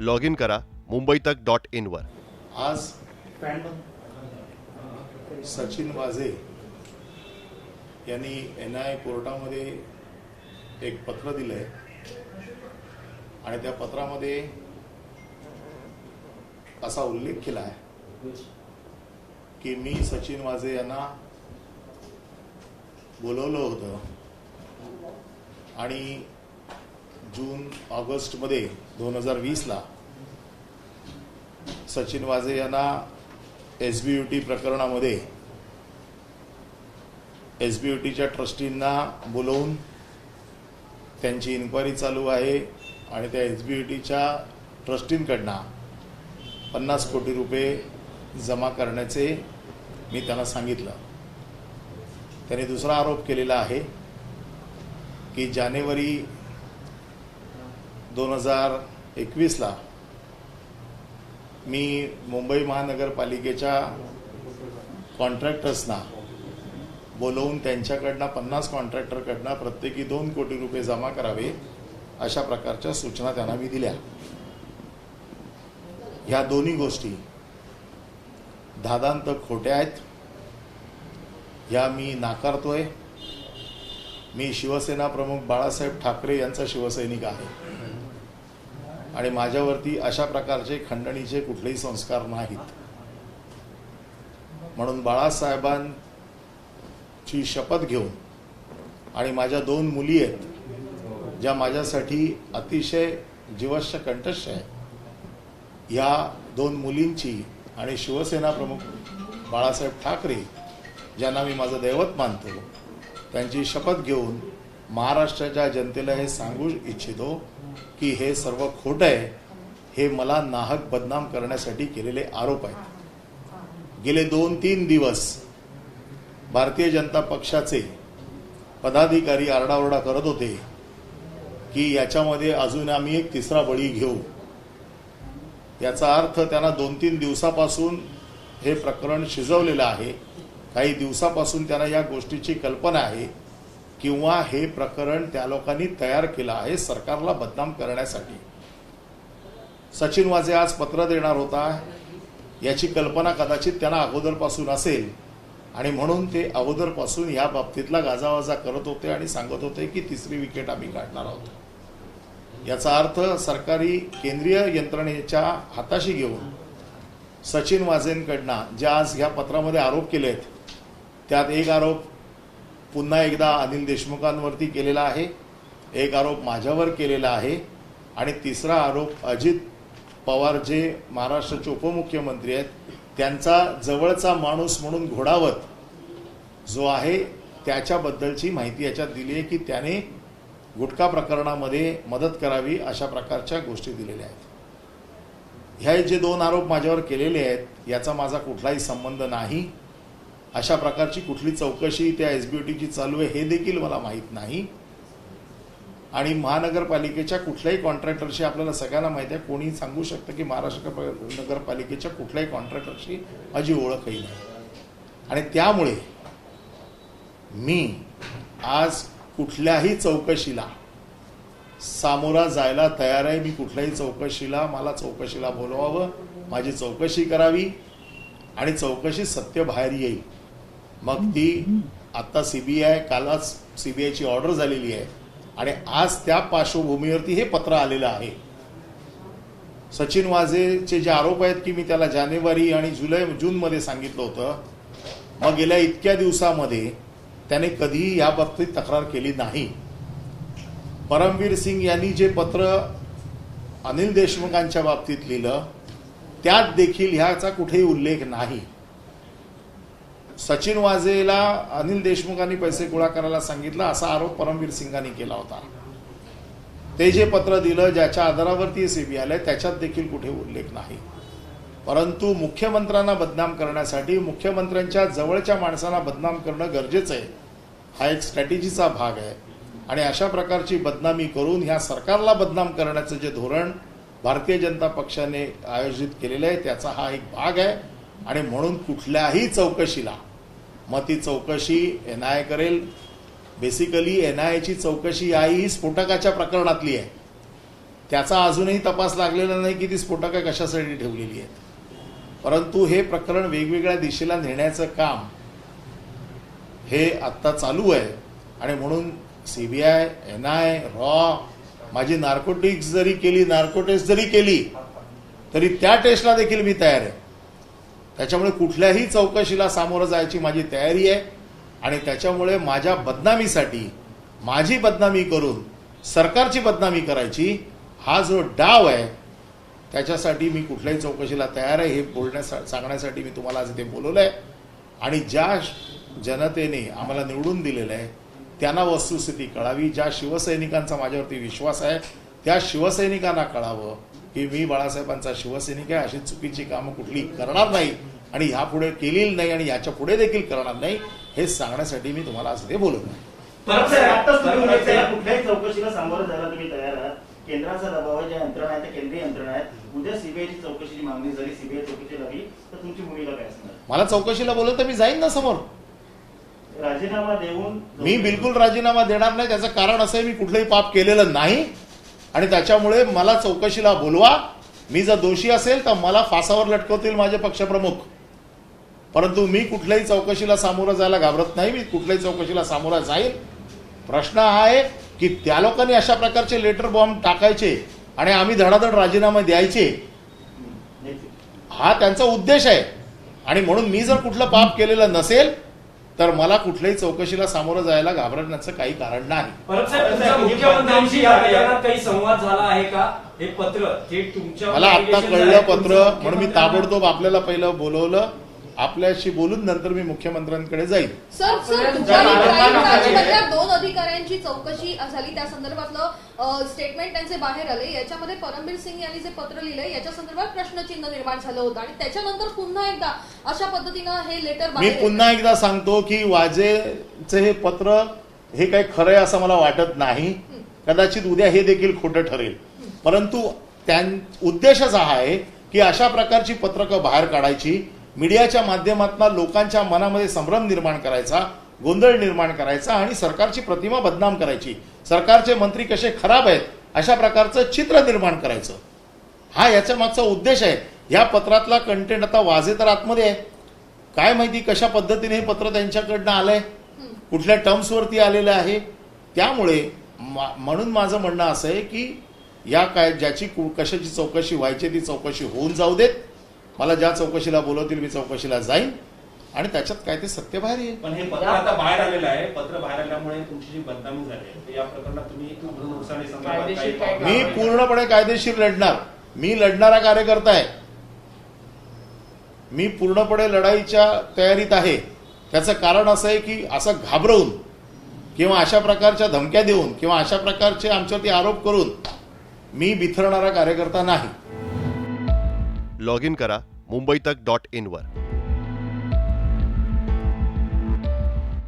Log in करा मुंबई तक dot इनवर आज सचिन वाझे यांनी एन आय कोर्टामध्ये एक पत्र दिलंय. आणि त्या पत्रामध्ये असा उल्लेख केला आहे की मी सचिन वाझे यांना बोलवलं होतं. आणि जून ऑगस्टमध्ये दोन हजार वीसला सचिन वाझे यांना एस बी यू टी प्रकरणामध्ये एस बी यू टीच्या ट्रस्टींना बोलवून त्यांची इन्क्वायरी चालू आहे आणि त्या एस बी यू टीच्या ट्रस्टींकडनं पन्नास कोटी रुपये जमा करण्याचे मी त्यांना सांगितलं. त्यांनी दुसरा आरोप केलेला आहे की जानेवारी दोन हजार एकवीसला मी मुंबई महानगरपालिकेच्या कॉन्ट्रॅक्टर्सना बोलवून त्यांच्याकडनं पन्नास कॉन्ट्रॅक्टरकडनं प्रत्येकी दोन कोटी रुपये जमा करावे अशा प्रकारच्या सूचना त्यांना मी दिल्या. ह्या दोन्ही गोष्टी दादांत खोट्या आहेत. ह्या मी नाकारतोय. मी शिवसेना प्रमुख बाळासाहेब ठाकरे यांचा शिवसैनिक आहे. आणि माझ्यावरती अशा प्रकारचे खंडणीचे कुठलेही संस्कार नाहीत. म्हणून बाळासाहेबांची शपथ घेऊन आणि माझ्या दोन मुली आहेत ज्या माझ्यासाठी अतिशय जीवश्य कंठस्थ आहे या दोन मुलींची आणि शिवसेना प्रमुख बाळासाहेब ठाकरे ज्यांना मी माझं दैवत मानतो त्यांची शपथ घेऊन महाराष्ट्राच्या जनतेला हे सांगू इच्छितो की हे सर्व खोटं आहे. हे मला नाहक बदनाम करण्यासाठी केलेले आरोप आहेत. गेले दोन तीन दिवस भारतीय जनता पक्षाचे पदाधिकारी आरडाओरडा करत होते की याच्यामध्ये अजून आम्ही एक तिसरा बळी घेऊ. याचा अर्थ त्यांना दोन तीन दिवसापासून हे प्रकरण शिजवलेलं आहे. काही दिवसापासून त्यांना या गोष्टीची कल्पना आहे. किंवा हे प्रकरण त्या लोकांनी तयार केलं आहे सरकारला बदनाम करण्यासाठी. सचिन वाजे आज पत्र देणार होता याची कल्पना कदाचित त्यांना अगोदरपासून असेल. आणि म्हणून ते अगोदरपासून या बाबतीतला गाजावाजा करत होते आणि सांगत होते की तिसरी विकेट आम्ही काढणार आहोत. याचा अर्थ सरकारी केंद्रीय यंत्रणेच्या हाताशी घेऊन सचिन वाझेंकडनं ज्या आज ह्या पत्रामध्ये आरोप केले आहेत त्यात एक आरोप पुन्हा एकदा अनिल देशमुखांवरती केलेला आहे. एक आरोप माझ्यावर केलेला आहे. आणि तिसरा आरोप अजित पवार जे महाराष्ट्राचे उपमुख्यमंत्री आहेत त्यांचा जवळचा माणूस म्हणून घोडावत जो आहे त्याच्याबद्दलची माहिती याच्यात दिली आहे की त्याने गुटखा प्रकरणामध्ये मदत करावी अशा प्रकारच्या गोष्टी दिलेल्या आहेत. ह्या जे दोन आरोप माझ्यावर केलेले आहेत याचा माझा कुठलाही संबंध नाही. अशा प्रकारची कुठली चौकशी त्या एसबीओटीची चालू आहे हे देखील मला माहीत नाही. आणि महानगरपालिकेच्या कुठल्याही कॉन्ट्रॅक्टरशी आपल्याला सगळ्यांना माहिती आहे कोणी सांगू शकतं की महाराष्ट्र नगरपालिकेच्या कुठल्याही कॉन्ट्रॅक्टरशी माझी ओळखही नाही. आणि त्यामुळे मी आज कुठल्याही चौकशीला सामोरा जायला तयार आहे. मी कुठल्याही चौकशीला मला चौकशीला बोलवावं माझी चौकशी करावी आणि चौकशी सत्य बाहेर येईल. मग ती आता सीबीआय कालच सीबीआयची ऑर्डर झालेली आहे. आणि आज त्या पार्श्वभूमीवरती हे पत्र आलेलं आहे. सचिन वाझेचे जे आरोप आहेत की मी त्याला जानेवारी आणि जुलै जूनमध्ये सांगितलं होतं मग गेल्या इतक्या दिवसामध्ये त्याने कधीही या बाबतीत तक्रार केली नाही. परमवीर सिंग यांनी जे पत्र अनिल देशमुखांच्या बाबतीत लिहिलं त्यात देखील ह्याचा कुठेही उल्लेख नाही. सचिन वाझेला अनिल देशमुखांनी पैसे गोळा करायला सांगितलं असा आरोप परमवीर सिंगांनी केला होता. ते जे पत्र दिलं ज्याच्या आधारावरती सीबीआय आलं त्याच्यात देखील कुठे उल्लेख नाही. परंतु मुख्यमंत्र्यांना बदनाम करण्यासाठी मुख्यमंत्र्यांच्या जवळच्या माणसांना बदनाम करणं गरजेचं आहे. हा एक स्ट्रॅटेजीचा भाग आहे. आणि अशा प्रकारची बदनामी करून ह्या सरकारला बदनाम करण्याचं जे धोरण भारतीय जनता पक्षाने आयोजित केलेलं आहे त्याचा हा एक भाग आहे. आणि म्हणून कुठल्याही चौकशीला मग ती चौकशी एन आय करेल. बेसिकली एन आय ची चौकशी आहे ही स्फोटकाच्या प्रकरणातली आहे. त्याचा अजूनही तपास लागलेला नाही की ती स्फोटकं कशासाठी ठेवलेली आहेत. परंतु हे प्रकरण वेगवेगळ्या दिशेला नेण्याचं काम हे आत्ता चालू आहे. आणि म्हणून C B I N I raw माझी नार्कोटिक्स जरी केली नार्कोटेस्ट जरी केली तरी त्या टेस्टला देखील मी तयार आहे. त्याच्यामुळे कुठल्याही चौकशीला सामोरं जायची माझी तयारी आहे. आणि त्याच्यामुळे माझ्या बदनामीसाठी माझी बदनामी करून सरकारची बदनामी करायची हा जो डाव आहे त्याच्यासाठी मी कुठल्याही चौकशीला तयार आहे हे बोलण्यासा सांगण्यासाठी मी तुम्हाला आज इथे बोलवलं आहे. आणि ज्या जनतेने आम्हाला निवडून दिलेलं आहे त्यांना वस्तुस्थिती कळावी. ज्या शिवसैनिकांचा माझ्यावरती विश्वास आहे त्या शिवसैनिकांना कळावं. की मी बाळासाहेबांचा शिवसैनिक आहे अशी चुकीची कामं कुठली करणार नाही आणि ह्यापुढे केलेली नाही आणि याच्यापुढे देखील करणार नाही हे सांगण्यासाठी मी तुम्हाला आज इथे बोलवलं आहे. परत साहेब, आत्ताच तुम्ही परत म्हटलं, साहेब, कुठल्याही चौकशीला सामोरं जायला तुम्ही तयार आहात. केंद्राचा दबाव आहे ज्या यंत्रणा आहेत त्या केंद्रीय यंत्रणा आहेत. उद्या सीबीआयची चौकशीची मागणी झाली सीबीआय चौकशी लागली तर तुमची भूमिका काय असणार? मला चौकशीला बोलवलं तर मी जाईन ना समोर. राजीनामा देऊन मी बिलकुल राजीनामा देणार नाही त्याचं कारण असं आहे मी कुठलंही पाप केलेलं नाही. आणि त्याच्यामुळे मला चौकशीला बोलवा. मी जर दोषी असेल तर मला फासावर लटकवतील माझे पक्षप्रमुख. परंतु मी कुठल्याही चौकशीला सामोरं जायला घाबरत नाही. मी कुठल्याही चौकशीला सामोरा जाईल. प्रश्न हा आहे की त्या लोकांनी अशा प्रकारचे लेटर बॉम्ब टाकायचे आणि आम्ही धडाधड राजीनामे द्यायचे. हा त्यांचा उद्देश आहे. आणि म्हणून मी जर कुठलं पाप केलेलं नसेल तर मला कुठल्याही चौकशीला सामोरं जायला घाबरण्याचं काही कारण नाही. परत साहेब, तुमचा मुख्यमंत्र्यांशी या प्रकरणात काही संवाद झाला आहे का? हे पत्र जे तुमच्या मला आता कळलं पत्र म्हणून मी ताबडतोब आपल्याला पहिलं बोलवलं. आपल्याशी बोलून नंतर मी मुख्यमंत्र्यांकडे जाईल. सर दोन अधिकाऱ्यांची चौकशी झाली. त्या संदर्भातलं स्टेटमेंट त्यांचे बाहेर आले. याच्यामध्ये परमबीर सिंग यांनी जे पत्र लिहिलंय याच्या संदर्भात प्रश्नचिन्ह निर्माण झालं होतं. आणि त्याच्यानंतर पुन्हा एकदा अशा पद्धतीनं हे लेटर मी बाहेर पुन्हा एकदा सांगतो की वाजेचे हे पत्र हे काही खरं आहे असं मला वाटत नाही. कदाचित उद्या हे देखील खोटं ठरेल. परंतु त्यां उद्देशच हा आहे की अशा प्रकारची पत्रकं बाहेर काढायची. मीडियाच्या माध्यमातून लोकांच्या मनामध्ये संभ्रम निर्माण करायचा गोंधळ निर्माण करायचा आणि सरकारची प्रतिमा बदनाम करायची. सरकारचे मंत्री कसे खराब आहेत अशा प्रकारचं चित्र निर्माण करायचं. हा याच्या मागचा उद्देश आहे. या पत्रातला कंटेंट आता वाजे तर आतमध्ये आहे. काय माहिती कशा पद्धतीने हे पत्र त्यांच्याकडनं आलंय? कुठल्या टर्म्सवरती आलेलं आहे? त्यामुळे मा- म्हणून माझं म्हणणं असं आहे की या काय ज्याची कु- कशाची चौकशी व्हायची ती चौकशी होऊन जाऊ देत. मला ज्या चौकशीला बोलवतील मी चौकशीला जाईन आणि त्याच्यात काय ते सत्य बाहेर येईल. पण हे पत्र आता बाहेर आलेलं आहे. पत्र बाहेर आल्यामुळे तुमची जी बदनामी झाली या प्रकरणात तुम्ही मी? पूर्णपणे कायदेशीर लढणार. मी लढणारा कार्यकर्ता आहे. मी पूर्णपणे लढाईच्या तयारीत आहे. त्याचं कारण असं आहे की असं घाबरवून किंवा अशा प्रकारच्या धमक्या देऊन किंवा अशा प्रकारचे आमच्यावरती आरोप करून मी बिथरणारा कार्यकर्ता नाही. लॉग इन करा मुंबई तक डॉट इनवर